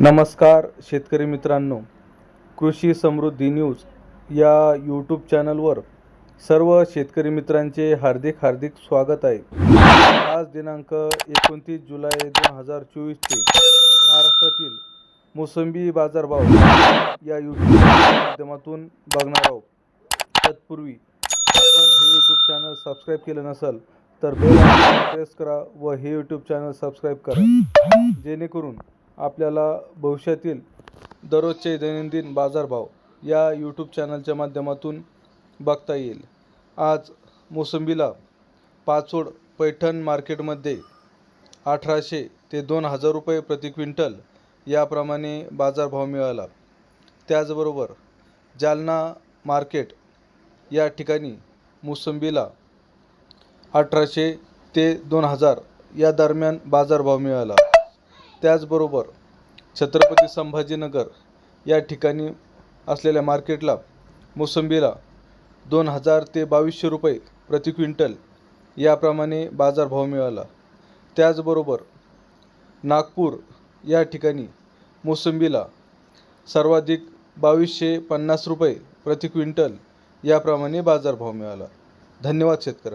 नमस्कार शेतकरी मित्रांनो. कृषी समृद्धी न्यूज या यूट्यूब चॅनलवर सर्व शेतकरी मित्रांचे हार्दिक हार्दिक स्वागत आहे. आज दिनांक एकोणतीस जुलै दोन हजार चोवीसचे महाराष्ट्रातील मोसंबी बाजारभाव या यूट्यूब माध्यमातून बघणार आहोत. तत्पूर्वी आपण हे यूट्यूब चॅनल सबस्क्राईब केलं नसेल तर बेल प्रेस करा व हे यूट्यूब चॅनल सबस्क्राईब करा. जेणेकरून आपल्याला भविष्यातील दररोजचे दैनंदिन बाजारभाव या यूट्यूब चॅनलच्या माध्यमातून बघता येईल. आज मोसंबीला पाचोड पैठण मार्केटमध्ये अठराशे ते दोन हजार रुपये प्रति क्विंटल याप्रमाणे बाजारभाव मिळाला. त्याचबरोबर जालना मार्केट या ठिकाणी मोसंबीला अठराशे ते दोन हजार या दरम्यान बाजारभाव मिळाला. त्याचबरोबर छत्रपती संभाजीनगर या ठिकाणी असलेल्या मार्केटला मोसंबीला दोन हजार ते बावीसशे रुपये प्रति क्विंटल याप्रमाणे बाजारभाव मिळाला. त्याचबरोबर नागपूर या ठिकाणी मोसंबीला सर्वाधिक बावीसशे पन्नास रुपये प्रति क्विंटल याप्रमाणे बाजारभाव मिळाला. धन्यवाद शेतकरी